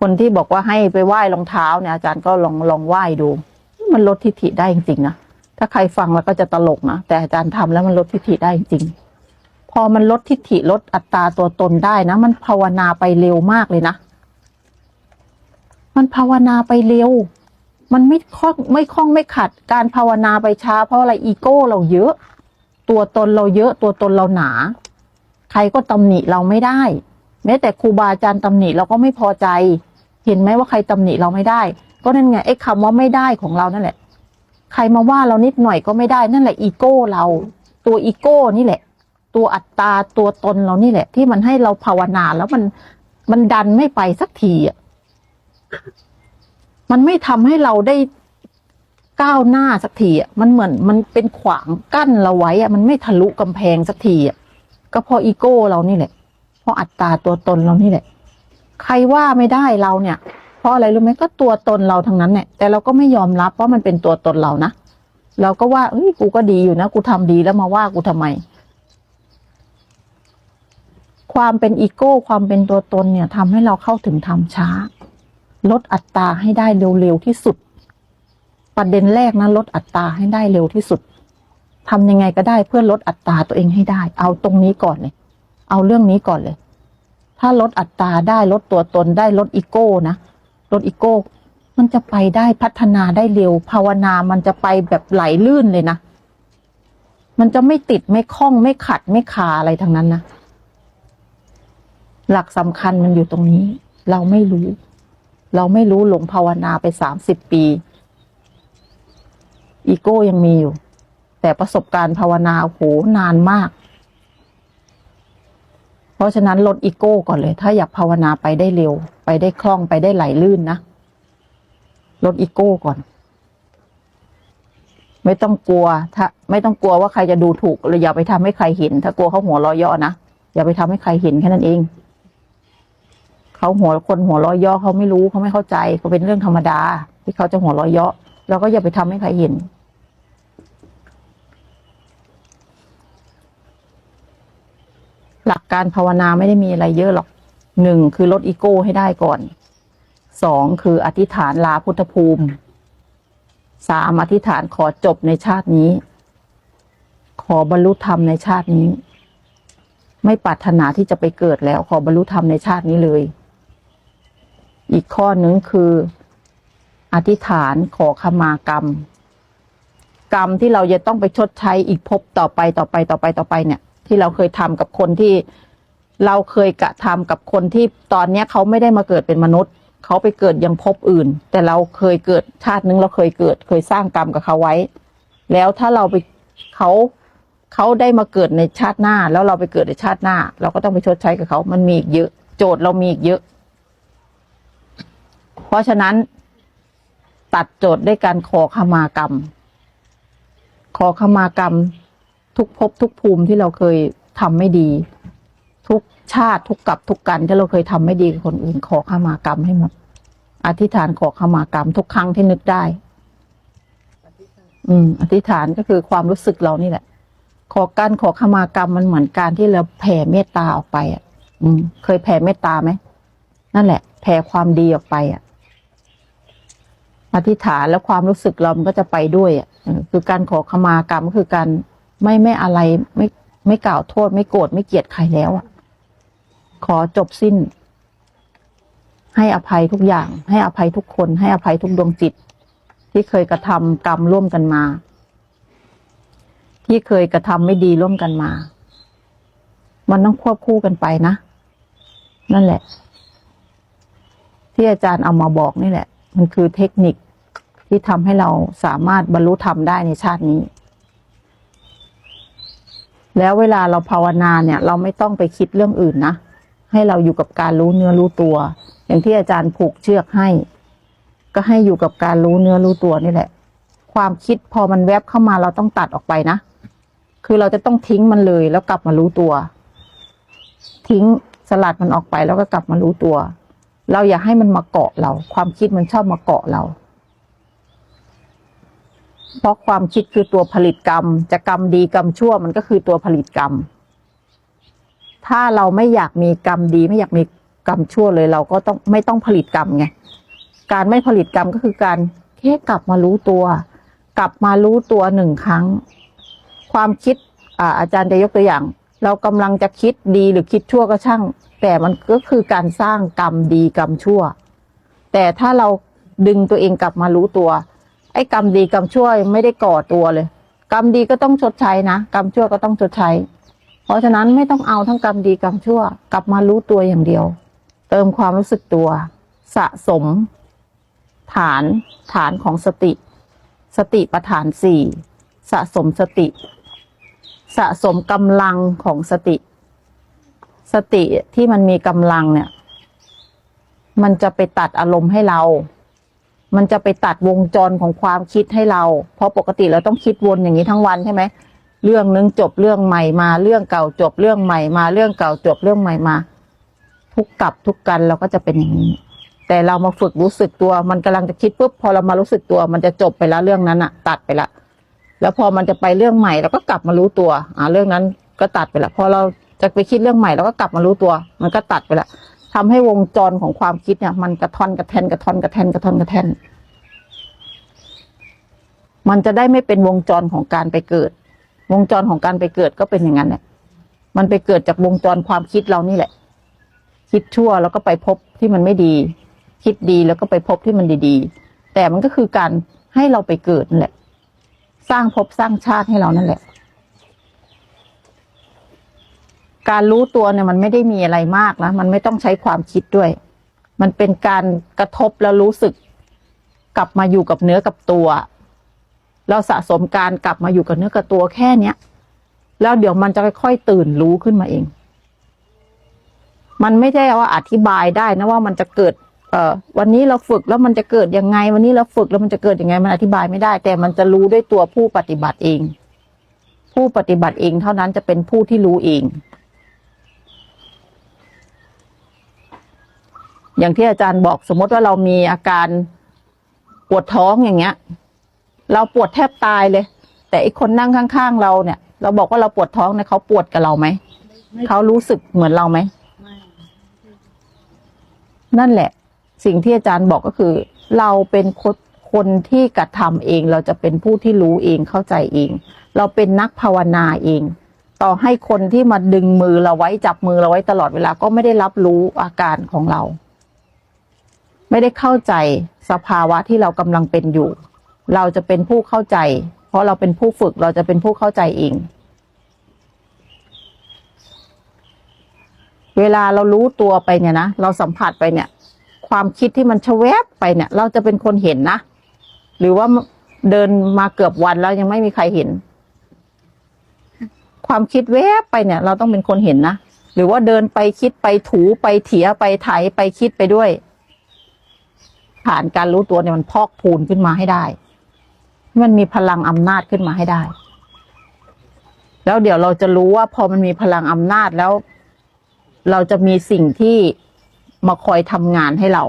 คนที่บอกว่าให้ไปไหว้รองเท้าเนี่ยอาจารย์ก็ลองลองไหว้ดู มันลดทิฐิได้จริงๆนะถ้าใครฟังแล้วก็จะตลกนะแต่อาจารย์ทำแล้วมันลดทิฐิได้จริงพอมันลดทิฐิลดอัตราตัวตนได้นะ มันภาวนาไปเร็วมากเลยนะ มันภาวนาไปเร็ว มันไม่คล่องไม่คล่องไม่ขัด การภาวนาไปช้า เพราะอะไรอีโก้เราเยอะ ตัวตนเราเยอะตัวตนเราหนา ใครก็ตำหนิเราไม่ได้ แม้แต่ครูบาอาจารย์ตำหนิเราก็ไม่พอใจ เห็นไหมว่าใครตำหนิเราไม่ได้ ก็นั่นไงไอ้คำว่าไม่ได้ของเรานั่นแหละ ใครมาว่าเรานิดหน่อยก็ไม่ได้นั่นแหละอีโก้เรา ตัวอีโก้นี่แหละ ตัวอัตตาตัวตนเรานี่แหละ ที่มันให้เราภาวนาแล้วมันมันดันไม่ไปสักทีอะมันไม่ทำให้เราได้ก้าวหน้าสักทีอะมันเหมือนมันเป็นขวางกั้นเราไว้อะมันไม่ทะลุกำแพงสักทีอะก็เพราะอีโก้เรานี่แหละเพราะอัตตาตัวตนเรานี่แหละ ใครว่าไม่ได้เราเนี่ย เพราะอะไรรู้ไหมก็ตัวตนเราทั้งนั้นเนี่ยแต่เราก็ไม่ยอมรับว่ามันเป็นตัวตนเรานะเราก็ว่าเฮ้ยกูก็ดีอยู่นะ กูทำดีแล้วมาว่ากูทำไม ความเป็นอีโก้ ความเป็นตัวตนเนี่ยทำให้เราเข้าถึงธรรมช้า ลดอัตราให้ได้เร็วๆที่สุด ประเด็นแรกนะลดอัตราให้ได้เร็วที่สุดทำยังไงก็ได้เพื่อลดอัตราตัวเองให้ได้ เอาตรงนี้ก่อนเลย เอาเรื่องนี้ก่อนเลย ถ้าลดอัตราได้ลดตัวตนได้ลดอีโก้นะลดอีโก้ มันจะไปได้พัฒนาได้เร็ว ภาวนามันจะไปแบบไหลลื่นเลยนะ มันจะไม่ติดไม่คล้องไม่ขัดไม่คาอะไรทั้งนั้นนะหลักสำคัญมันอยู่ตรงนี้ เราไม่รู้ เราไม่รู้หลงภาวนาไปสามสิบปีอีโก้ยังมีอยู่ แต่ประสบการณ์ภาวนาโหนานมาก เพราะฉะนั้นลดอีโก้ก่อนเลย ถ้าอยากภาวนาไปได้เร็ว ไปได้คล่องไปได้ไหลลื่นนะ ลดอีโก้ก่อน ไม่ต้องกลัว ถ้า ไม่ต้องกลัวว่าใครจะดูถูกหรืออย่าไปทำให้ใครเห็น ถ้ากลัวเขาหัวราะเยาะนะ อย่าไปทำให้ใครเห็นแค่นั้นเอง เขาหัวคนหัวราะเยาะเขาไม่รู้เขาไม่เข้าใจก็เป็นเรื่องธรรมดา ที่เขาจะหัวราะเยาะเราก็อย่าไปทำให้ใครเห็น หลักการภาวนาไม่ได้มีอะไรเยอะหรอกหนึ่งคือลดอีโก้ให้ได้ก่อนสองคืออธิษฐานลาพุทธภูมิสามอธิษฐานขอจบในชาตินี้ ขอบรรลุธรรมในชาตินี้ ไม่ปรารถนาที่จะไปเกิดแล้ว ขอบรรลุธรรมในชาตินี้เลย อีกข้อหนึ่งคือ อธิษฐานขอขมากรรม กรรมที่เราจะต้องไปชดใช้อีกภพต่อไปต่อไปต่อไปต่อไปเนี่ย ที่เราเคยทำกับคนที่ เราเคยกระทำกับคนที่ตอนเนี้ยเขาไม่ได้มาเกิดเป็นมนุษย์ เขาไปเกิดยังภพอื่น แต่เราเคยเกิดชาตินึงเราเคยเกิด เคยสร้างกรรมกับเขาไว้ แล้วถ้าเราไปเขาเขาได้มาเกิดในชาติหน้า แล้วเราไปเกิดในชาติหน้า เราก็ต้องไปชดใช้กับเขา มันมีอีกเยอะ โจทย์เรามีอีกเยอะ เพราะฉะนั้น ตัดโจทย์ด้วยการขอขมากรรม ขอขมากรรม ทุกภพทุกภูมิที่เราเคยทำไม่ดี ทุกชาติทุกกับทุกกันที่เราเคยทำไม่ดีกับคนอื่นขอขมากรรมให้หมด อธิษฐานขอขมากรรม ทุกครั้งที่นึกได้ อืม อธิษฐานก็คือความรู้สึกเรานี่แหละ ขอการขอขมากรรมมันเหมือนการที่เราแผ่เมตตาออกไปอะ อืม เคยแผ่เมตตาไหมนั่นแหละ แผ่ความดีออกไปอะอธิษฐานแล้วความรู้สึกเรามันก็จะไปด้วยอะเออคือการขอขมากรรมก็คือการ ไม่ไม่อะไรไม่ไม่กล่าวโทษ ไม่โกรธไม่เกลียดใครแล้วอะขอจบสิ้น ให้อภัยทุกอย่าง ให้อภัยทุกคน ให้อภัยทุกดวงจิต ที่เคยกระทำกรรมร่วมกันมา ที่เคยกระทำไม่ดีร่วมกันมา มันต้องควบคู่กันไปนะ นั่นแหละ ที่อาจารย์เอามาบอกนี่แหละ มันคือเทคนิคที่ทำให้เราสามารถบรรลุธรรมได้ในชาตินี้ แล้วเวลาเราภาวนาเนี่ย เราไม่ต้องไปคิดเรื่องอื่นนะ ให้เราอยู่กับการรู้เนื้อรู้ตัว อย่างที่อาจารย์ผูกเชือกให้ ก็ให้อยู่กับการรู้เนื้อรู้ตัวนี่แหละ ความคิดพอมันแวบเข้ามาเราต้องตัดออกไปนะ คือเราจะต้องทิ้งมันเลยแล้วกลับมารู้ตัว ทิ้งสลัดมันออกไปแล้วก็กลับมารู้ตัว เราอย่าให้มันมาเกาะเรา ความคิดมันชอบมาเกาะเรา เพราะความคิดคือตัวผลิตกรรม จะกรรมดีกรรมชั่วมันก็คือตัวผลิตกรรม ถ้าเราไม่อยากมีกรรมดีไม่อยากมีกรรมชั่วเลย เราก็ต้องไม่ต้องผลิตกรรมไงการไม่ผลิตกรรมก็คือการแค่กลับมารู้ตัว กลับมารู้ตัวหนึ่งครั้ง ความคิดอาอาจารย์จะยกตัวอย่าง เรากำลังจะคิดดีหรือคิดชั่วก็ช่าง แต่มันก็คือการสร้างกรรมดีกรรมชั่ว แต่ถ้าเราดึงตัวเองกลับมารู้ตัว ไอ้กรรมดีกรรมชั่วไม่ได้ก่อตัวเลย กรรมดีก็ต้องชดใช้นะกรรมชั่วก็ต้องชดใช้ เพราะฉะนั้นไม่ต้องเอาทั้งกรรมดีกรรมชั่ว กลับมารู้ตัวอย่างเดียว เติมความรู้สึกตัว สะสม ฐานฐานของสติ สติประฐานสี่สะสมสติ สะสมกำลังของสติ สติที่มันมีกำลังเนี่ย มันจะไปตัดอารมณ์ให้เรา มันจะไปตัดวงจรของความคิดให้เรา เพราะปกติเราต้องคิดวนอย่างนี้ทั้งวันใช่ไหม เรื่องนึงจบเรื่องใหม่มา เรื่องเก่าจบเรื่องใหม่มา เรื่องเก่าจบเรื่องใหม่มา ทุกกลับทุกกันเราก็จะเป็นอย่างนี้ แต่เรามาฝึกรู้สึกตัว มันกำลังจะคิดปุ๊บพอเรามารู้สึกตัว มันจะจบไปแล้วเรื่องนั้นอะตัดไปละ แล้วพอมันจะไปเรื่องใหม่เราก็กลับมารู้ตัว อ่าเรื่องนั้นก็ตัดไปละ พอเราจะไปคิดเรื่องใหม่เราก็กลับมารู้ตัว มันก็ตัดไปละ ทำให้วงจรของความคิดเนี่ย มันกระทอนกระแทนกระทอนกระแทนกระทอนกระแทน มันจะได้ไม่เป็นวงจรของการไปเกิด วงจรของการไปเกิดก็เป็นอย่างนั้นแหละมันไปเกิดจากวงจรความคิดเรานี่แหละ คิดชั่วแล้วก็ไปพบที่มันไม่ดี คิดดีแล้วก็ไปพบที่มันดีๆ แต่มันก็คือการให้เราไปเกิดนั่นแหละ สร้างภพสร้างชาติให้เรานั่นแหละ การรู้ตัวเนี่ยมันไม่ได้มีอะไรมากนะมันไม่ต้องใช้ความคิดด้วย มันเป็นการกระทบแล้วรู้สึก กลับมาอยู่กับเนื้อกับตัว เราสะสมการกลับมาอยู่กับเนื้อกับตัวแค่เนี้ยแล้วเดี๋ยวมันจะค่อยๆตื่นรู้ขึ้นมาเอง มันไม่ใช่ว่าอธิบายได้นะว่ามันจะเกิด เอ่อ วันนี้เราฝึกแล้วมันจะเกิดยังไง วันนี้เราฝึกแล้วมันจะเกิดยังไง มันอธิบายไม่ได้ แต่มันจะรู้ด้วยตัวผู้ปฏิบัติเอง ผู้ปฏิบัติเองเท่านั้นจะเป็นผู้ที่รู้เอง อย่างที่อาจารย์บอกสมมติว่าเรามีอาการปวดท้องอย่างเงี้ย เราปวดแทบตายเลย แต่อีกคนนั่งข้างๆเราเนี่ย เราบอกว่าเราปวดท้องเนี่ยเขาปวดกับเราไหมเขารู้สึกเหมือนเราไหมนั่นแหละ สิ่งที่อาจารย์บอกก็คือ เราเป็นคนคนที่กระทำเอง เราจะเป็นผู้ที่รู้เองเข้าใจเอง เราเป็นนักภาวนาเอง ต่อให้คนที่มาดึงมือเราไว้จับมือเราไว้ตลอดเวลาก็ไม่ได้รับรู้อาการของเรา ไม่ได้เข้าใจสภาวะที่เรากำลังเป็นอยู่ เราจะเป็นผู้เข้าใจ เพราะเราเป็นผู้ฝึกเราจะเป็นผู้เข้าใจเอง เวลาเรารู้ตัวไปเนี่ยนะเราสัมผัสไปเนี่ย ความคิดที่มันชะแวบไปเนี่ย เราจะเป็นคนเห็นนะ หรือว่าเดินมาเกือบวันแล้วยังไม่มีใครเห็น ความคิดแวบไปเนี่ย เราต้องเป็นคนเห็นนะหรือว่าเดินไปคิดไปถูไปเถียไปไถไปคิดไปด้วย ผ่านการรู้ตัวเนี่ยมันพอกพูนขึ้นมาให้ได้ มันมีพลังอำนาจขึ้นมาให้ได้ แล้วเดี๋ยวเราจะรู้ว่าพอมันมีพลังอำนาจแล้ว เราจะมีสิ่งที่มาคอยทำงานให้เรา